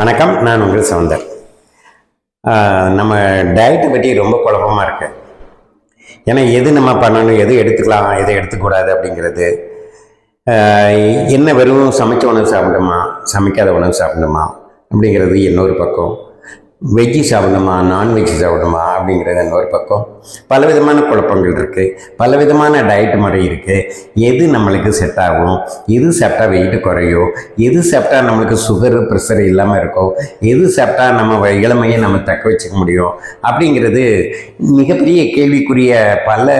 வணக்கம் நான் உங்கள் சவுந்தர். நம்ம டயட்டை பற்றி ரொம்ப குழப்பமாக இருக்கு. ஏன்னா எது நம்ம பண்ணணும் எது எடுத்துக்கலாம் எதை எடுத்துக்கூடாது அப்படிங்கிறது. என்ன வெறும் சமைச்ச உணவு சாப்பிடணுமா சமைக்காத உணவு சாப்பிடுமா அப்படிங்கிறது இன்னொரு பக்கம். வெஜ்ஜி சாப்பிடணுமா நான்வெஜ் சாப்பிடணுமா அப்படிங்கிறது இன்னொரு பக்கம். பலவிதமான குழப்பங்கள் இருக்குது பலவிதமான டயட் முறை இருக்குது எது நம்மளுக்கு செட் ஆகும்? எது சாப்பிட்டா வெயிட் குறையும்? எது சாப்பிட்டா நம்மளுக்கு சுகரு ப்ரெஷர் இல்லாமல் இருக்கும்? எது சாப்பிட்டா நம்ம இளமையை நம்ம தக்க வச்சுக்க முடியும்? அப்படிங்கிறது மிகப்பெரிய கேள்விக்குரிய பல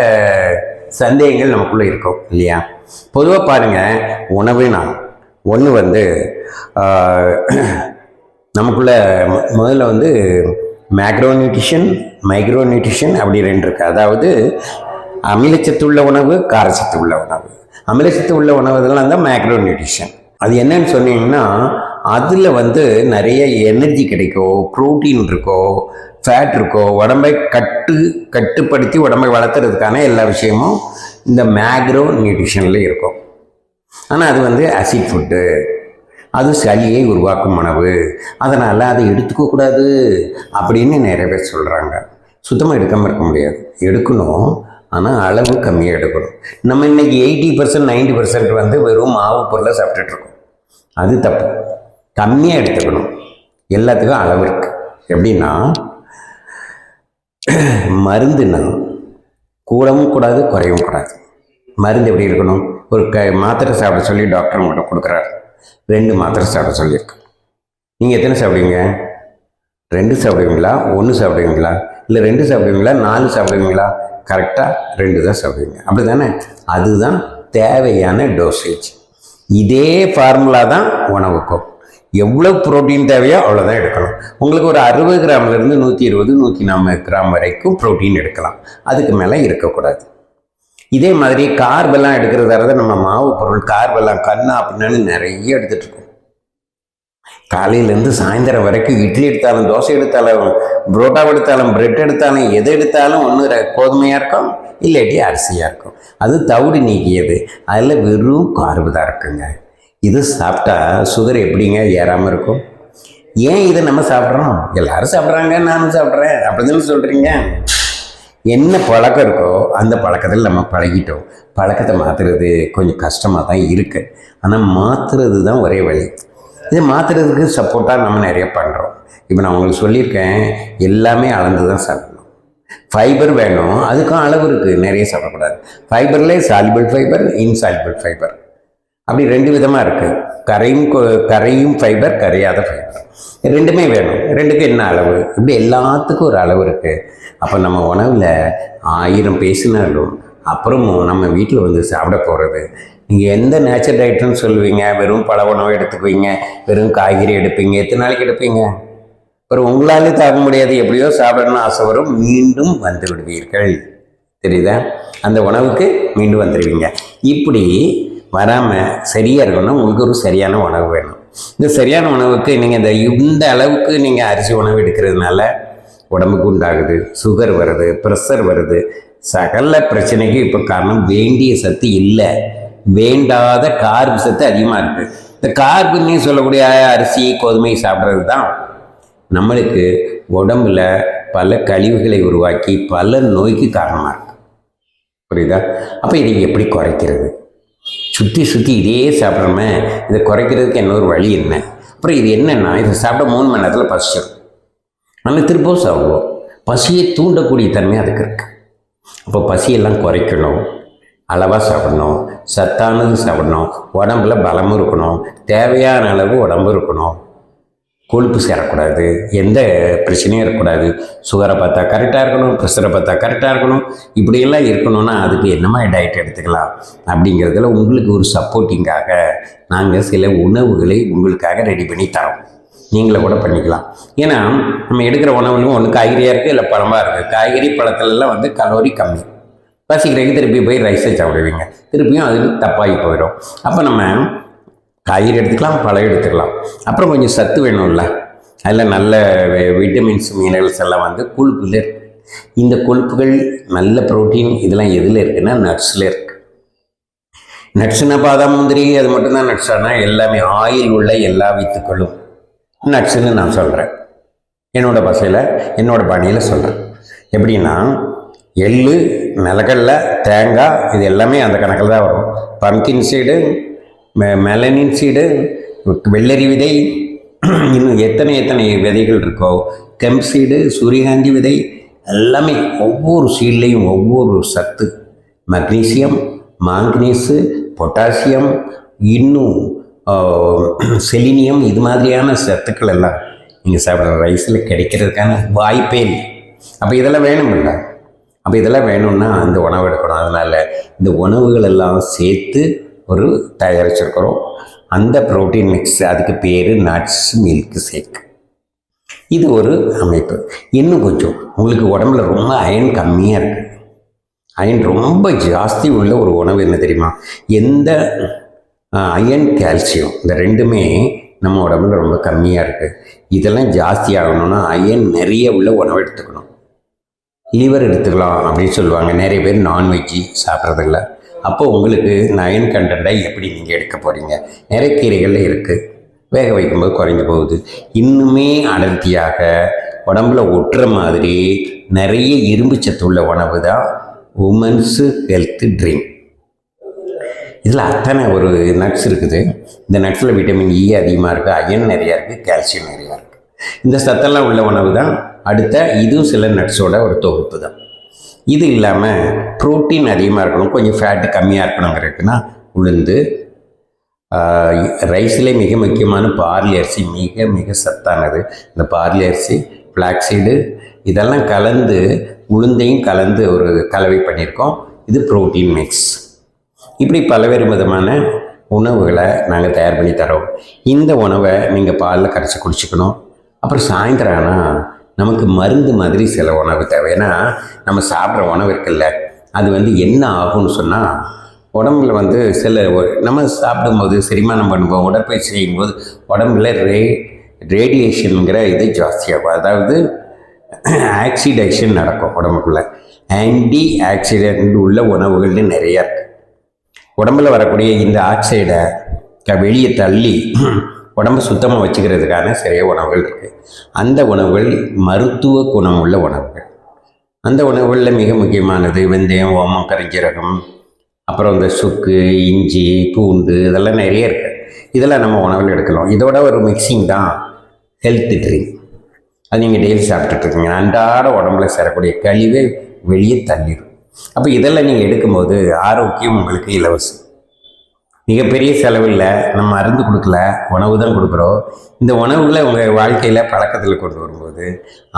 சந்தேகங்கள் நமக்குள்ளே இருக்கும் இல்லையா? பொதுவாக பாருங்கள் உணவுனா ஒன்று வந்து நமக்குள்ள முதல்ல வந்து மேக்ரோ நியூட்ரிஷன் மைக்ரோ நியூட்ரிஷன் அப்படி ரெண்டு இருக்கு. அதாவது அமிலச்சத்து உள்ள உணவு காரச்சத்து உள்ள உணவு. அமிலச்சத்து உள்ள உணவு இதெல்லாம் தான் மேக்ரோ நியூட்ரிஷன் அது என்னன்னு சொன்னீங்கன்னா அதில் வந்து நிறைய எனர்ஜி கிடைக்கும் ப்ரோட்டீன் இருக்கோ ஃபேட் இருக்கோ உடம்பை கட்டு கட்டுப்படுத்தி உடம்பை வளர்த்துறதுக்கான எல்லா விஷயமும் இந்த மேக்ரோ நியூட்ரிஷனில் இருக்கும். ஆனால் அது வந்து அசிட் ஃபுட்டு அது சளியை உருவாக்கும் உணவு அதனால் அதை எடுத்துக்கக்கூடாது அப்படின்னு நிறைய பேர் சொல்கிறாங்க சுத்தமாக எடுக்காமல் இருக்க முடியாது. எடுக்கணும். ஆனால் அளவு கம்மியாக எடுக்கணும். நம்ம இன்னைக்கு எயிட்டி பர்சன்ட் நைன்டி பர்சன்ட் வந்து வெறும் மாவு பொருளை சாப்பிட்டுட்ருக்கோம் அது தப்பு. கம்மியாக எடுத்துக்கணும். எல்லாத்துக்கும் அளவு இருக்குது எப்படின்னா மருந்துன்னா கூடவும் கூடாது குறையவும் கூடாது. மருந்து எப்படி இருக்கணும் ஒரு க மாத்திரை சாப்பிட சொல்லி டாக்டர் உங்கள்கிட்ட கொடுக்குறாரு. ரெண்டு மாத்திரை சாப்பிட சொல்லியிருக்கு. நீங்கள் எத்தனை சாப்பிடுவீங்க? ரெண்டு சாப்பிடுவீங்களா? ஒன்று சாப்பிடுவீங்களா? இல்லை ரெண்டு சாப்பிடுவீங்களா? நாலு சாப்பிடுவீங்களா? கரெக்டாக ரெண்டு தான் சாப்பிடுவீங்க. அப்படி தானே அதுதான் தேவையான டோசேஜ் இதே ஃபார்முலா தான் உணவுக்கும். எவ்வளோ புரோட்டீன் தேவையோ அவ்வளோதான் எடுக்கணும். உங்களுக்கு ஒரு அறுபது கிராம்லேருந்து நூற்றி இருபது நூற்றி நாற்பது கிராம் வரைக்கும் புரோட்டீன் எடுக்கலாம். அதுக்கு மேலே இருக்கக்கூடாது. இதே மாதிரி கார்பெல்லாம் எடுக்கிறதால நம்ம மாவு பொருள் கார்பெல்லாம் கண்ணா அப்படின்னு நிறைய எடுத்துகிட்டு இருக்கோம். காலையிலேருந்து சாயந்தரம் வரைக்கும் இட்லி எடுத்தாலும் தோசை எடுத்தாலும் புரோட்டா எடுத்தாலும் பிரெட் எடுத்தாலும் எது எடுத்தாலும் ஒன்று கோதுமையாக இருக்கும் இல்லாட்டி அரிசியாக இருக்கும். அது தவிடு நீக்கியது. அதில் வெறும் கார்பு தான் இருக்குங்க. இது சாப்பிட்டா சுகர் எப்படிங்க ஏறாமல் இருக்கும்? ஏன் இதை நம்ம சாப்பிட்றோம்? எல்லாரும் சாப்பிட்றாங்க நானும் சாப்பிட்றேன். அப்படின்னு சொல்கிறீங்க என்ன பழக்கம் இருக்கோ அந்த பழக்கத்தில் நம்ம பழகிட்டோம். பழக்கத்தை மாற்றுறது கொஞ்சம் கஷ்டமாக தான் இருக்குது ஆனால் மாற்றுறது தான் ஒரே வழி. இதை மாற்றுறதுக்கு சப்போர்ட்டாக நம்ம நிறைய பண்ணுறோம் இப்போ நான் உங்களுக்கு சொல்லியிருக்கேன் எல்லாமே அளந்து தான் சாப்பிடணும். ஃபைபர் வேணும். அதுக்கும் அளவு இருக்குது நிறைய சாப்பிடக்கூடாது. ஃபைபர்லேயே சாலிபிள் ஃபைபர் இன்சாலிபிள் ஃபைபர் அப்படி ரெண்டு விதமாக இருக்குது கரையும் கரையும் ஃபைபர் கரையாத ஃபைபர் ரெண்டுமே வேணும். ரெண்டுக்கும் என்ன அளவு? இப்படி எல்லாத்துக்கும் ஒரு அளவு இருக்குது அப்போ நம்ம உணவில் ஆயிரம் பேசினாலும் அப்புறமும் நம்ம வீட்டில் வந்து சாப்பிட போகிறது நீங்கள் எந்த நேச்சர் டயட்னு சொல்லுவீங்க? வெறும் பழ உணவு எடுத்துக்குவீங்க வெறும் காய்கறி எடுப்பீங்க எத்தனை நாளைக்கு எடுப்பீங்க? ஒரு உங்களாலே தாக்க முடியாது எப்படியோ சாப்பிடணும்னு ஆசை வரும் மீண்டும் வந்து விடுவீர்கள். தெரியுதா? அந்த உணவுக்கு மீண்டும் வந்துடுவீங்க இப்படி வராமல் சரியாக இருக்கணும்னா உங்களுக்கு ஒரு சரியான உணவு வேணும். இந்த சரியான உணவுக்கு நீங்கள் இந்த இந்த அளவுக்கு நீங்கள் அரிசி உணவு எடுக்கிறதுனால உடம்புக்கு உண்டாகுது சுகர் வருது ப்ரெஷர் வருது. சகல பிரச்சனைக்கும் இப்போ காரணம் வேண்டிய சத்து இல்லை. வேண்டாத கார்பு சத்து அதிகமாக இருக்குது இந்த கார்புன்னு சொல்லக்கூடிய அரிசி கோதுமை சாப்பிட்றது தான் நம்மளுக்கு உடம்புல பல கழிவுகளை உருவாக்கி பல நோய்க்கு காரணமாக இருக்கு. புரியுதா? அப்போ இதை எப்படி குறைக்கிறது? சுற்றி சுற்றி இதே சாப்பிட்றோமே இதை குறைக்கிறதுக்கு இன்னொரு வழி என்ன? அப்புறம் இது என்னென்னா இதை சாப்பிட மூணு மணி நேரத்தில் பசிச்சிடும் நம்ம திருப்பவும் சாப்பிடுவோம். பசியை தூண்டக்கூடிய தன்மை அதுக்கு இருக்குது அப்போ பசியெல்லாம் குறைக்கணும். அளவாக சாப்பிடணும். சத்தானது சாப்பிடணும். உடம்புல பலமும் இருக்கணும். தேவையான அளவு உடம்பு இருக்கணும். கொழுப்பு சேரக்கூடாது. எந்த பிரச்சனையும் இருக்கக்கூடாது. சுகரை பார்த்தா கரெக்டாக இருக்கணும். ப்ரெஷரை பார்த்தா கரெக்டாக இருக்கணும். இப்படியெல்லாம் இருக்கணும்னா அதுக்கு என்னமா டயட் எடுத்துக்கலாம்? அப்படிங்கிறதுல உங்களுக்கு ஒரு சப்போர்ட்டிங்காக நாங்கள் சில உணவுகளை உங்களுக்காக ரெடி பண்ணி தரோம். நீங்களே கூட பண்ணிக்கலாம். ஏன்னா நம்ம எடுக்கிற உணவுலையும் ஒன்று காய்கறியாக இருக்குது இல்லை பழமாக இருக்குது காய்கறி பழத்துலலாம் வந்து கலோரி கம்மி. பசிக்கிறதுக்கு திருப்பி போய் ரைஸை சாப்பிடுவீங்க. திருப்பியும் அது தப்பாகி போயிடும். அப்போ நம்ம காய்கறி எடுத்துக்கலாம் பழம் எடுத்துக்கலாம். அப்புறம் கொஞ்சம் சத்து வேணும்ல. அதில் நல்ல விட்டமின்ஸ் மினரல்ஸ் எல்லாம் வந்து கொழுப்புல இருக்குது இந்த கொழுப்புகள் நல்ல புரோட்டீன் இதெல்லாம் எதில் இருக்குன்னா நட்ஸில் இருக்குது நட்ஸ்னா பாதாம் முந்திரி அது மட்டும்தான் நட்ஸ் ஆனால் எல்லாமே ஆயில் உள்ள எல்லா வித்துக்களும் நட்ஸுன்னு நான் சொல்கிறேன் என்னோடய பசையில் என்னோடய பாணியில் சொல்கிறேன் எப்படின்னா எள்ளு மிளகல்ல தேங்காய் இது எல்லாமே அந்த கணக்கில் தான் வரும். பம்கின் சீடு மெ மெலனின் சீடு வெள்ளரி விதை இன்னும் எத்தனை எத்தனை விதைகள் இருக்கோ கெம் சீடு சூரியகாந்தி விதை எல்லாமே ஒவ்வொரு சீட்லேயும் ஒவ்வொரு சத்து. மக்னீசியம் மாங்கனீஸு பொட்டாசியம் இன்னும் செலினியம் இது மாதிரியான சத்துக்கள் எல்லாம் நீங்கள் சாப்பிட்ற ரைஸில் கிடைக்கிறதுக்கான வாய்ப்பே இல்லை. அப்போ இதெல்லாம் வேணுமில்ல? அப்போ இதெல்லாம் வேணும்னா அந்த உணவு எடுக்கணும். அதனால் இந்த உணவுகள் எல்லாம் சேர்த்து ஒரு தயாரிச்சிருக்கிறோம். அந்த ப்ரோட்டீன் மிக்ஸ் அதுக்கு பேர் நட்ஸ் மில்க் ஷேக் இது ஒரு அமைப்பு. இன்னும் கொஞ்சம் உங்களுக்கு உடம்புல ரொம்ப அயன் கம்மியாக இருக்குது அயன் ரொம்ப ஜாஸ்தி உள்ள ஒரு உணவு என்ன தெரியுமா? எந்த அயன் கால்சியம் இந்த ரெண்டுமே நம்ம உடம்புல ரொம்ப கம்மியாக இருக்குது இதெல்லாம் ஜாஸ்தி ஆகணும்னா அயன் நிறைய உள்ள உணவு எடுத்துக்கணும். லிவர் எடுத்துக்கலாம் அப்படின்னு சொல்லுவாங்க. நிறைய பேர் நான்வெஜ்ஜி சாப்பிட்றதில்ல. அப்போ உங்களுக்கு இந்த அயன் கண்டென்ட்டை எப்படி நீங்கள் எடுக்க போகிறீங்க நிறைய கீரைகள் இருக்குது வேக வைக்கும்போது குறைஞ்சி போகுது. இன்னுமே அடர்த்தியாக உடம்புல ஒட்டுற மாதிரி நிறைய இரும்பு சத்து உள்ள உணவு தான் உமன்ஸு ஹெல்த் ட்ரிங்க் இதில் அத்தனை ஒரு நட்ஸ் இருக்குது. இந்த நட்ஸில் விட்டமின் இ e அதிகமாக இருக்குது அயன் நிறையா இருக்குது கால்சியம் நிறையா இருக்குது இந்த சத்தெல்லாம் உள்ள உணவு தான் அடுத்த இதுவும் சில நட்ஸோட ஒரு தொகுப்பு தான். இது இல்லாமல் ப்ரோட்டீன் அதிகமாக இருக்கணும் கொஞ்சம் ஃபேட்டு கம்மியாக இருக்கணுங்கிறதுக்குன்னா உளுந்து ரைஸிலே மிக முக்கியமான பார்லி அரிசி மிக மிக சத்தானது. இந்த பார்லி அரிசி ஃப்ளாக்ஸீடு இதெல்லாம் கலந்து உளுந்தையும் கலந்து ஒரு கலவை பண்ணியிருக்கோம். இது ப்ரோட்டீன் மிக்ஸ் இப்படி பல்வேறு விதமான உணவுகளை நாங்கள் தயார் பண்ணி தரோம் இந்த உணவை நீங்கள் பாலில் கரைச்சி குடிச்சிக்கணும். அப்புறம் சாயந்தரம் ஆனால் நமக்கு மருந்து மாதிரி சில உணவு தேவை. ஏன்னா நம்ம சாப்பிட்ற உணவு இருக்குல்ல அது வந்து என்ன ஆகும்னு சொன்னால் உடம்புல வந்து சில நம்ம சாப்பிடும்போது செரிமானம் பண்ணும்போது உடற்பயிற்சி செய்யும்போது உடம்புல ரே ரேடியேஷனுங்கிற இது ஜாஸ்தியாகும். அதாவது ஆக்சிடேஷன் நடக்கும் உடம்புக்குள்ள. ஆன்டி ஆக்சிடென்ட் உள்ள உணவுகள்னு நிறையா இருக்குது உடம்புல வரக்கூடிய இந்த ஆக்சைடை க- வெளியே தள்ளி உடம்பு சுத்தமாக வச்சுக்கிறதுக்கான சிறிய உணவுகள் இருக்குது அந்த உணவுகள் மருத்துவ குணம் உள்ள உணவுகள். அந்த உணவுகளில் மிக முக்கியமானது வெந்தயம் ஓமம் கரிஞ்சீரகம் அப்புறம் இந்த சுக்கு இஞ்சி பூண்டு இதெல்லாம் நிறைய இருக்குது இதெல்லாம் நம்ம உணவில் எடுக்கலாம். இதோட ஒரு மிக்சிங் தான் ஹெல்த் ட்ரிங்க் அது நீங்கள் டெய்லி சாப்பிட்டுட்ருக்கீங்க அன்றாட உடம்புல சேரக்கூடிய கழிவை வெளியே தள்ளிடும் அப்போ இதெல்லாம் நீங்கள் எடுக்கும்போது ஆரோக்கியம் உங்களுக்கு இலவசம். மிகப்பெரிய செலவில் நம்ம மருந்து கொடுக்கல உணவு தான் கொடுக்குறோம். இந்த உணவுகளை உங்கள் வாழ்க்கையில் பழக்கத்தில் கொண்டு வரும்போது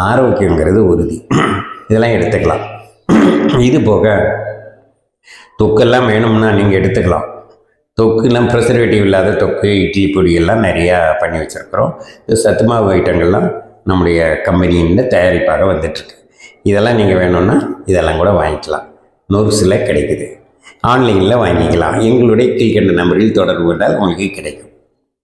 ஆரோக்கியங்கிறது உறுதி. இதெல்லாம் எடுத்துக்கலாம். இது போக தொக்கெல்லாம் வேணும்னா நீங்கள் எடுத்துக்கலாம். தொக்குலாம் ப்ரிசர்வேட்டிவ் இல்லாத தொக்கு இட்லி பொடி எல்லாம் நிறையா பண்ணி வச்சுருக்குறோம். சத்துமாவு ஐட்டங்கள்லாம் நம்முடைய கம்பெனியின் தயாரிப்பாக வந்துட்டுருக்கு இதெல்லாம் நீங்கள் வேணும்னா இதெல்லாம் கூட வாங்கிக்கலாம். நொறுசில் கிடைக்குது. ஆன்லைனில் வாங்கிக்கலாம். எங்களுடைய கீழ்கண்ட நம்பரில் தொடர்பு கொண்டால் உங்களுக்கு கிடைக்கும்.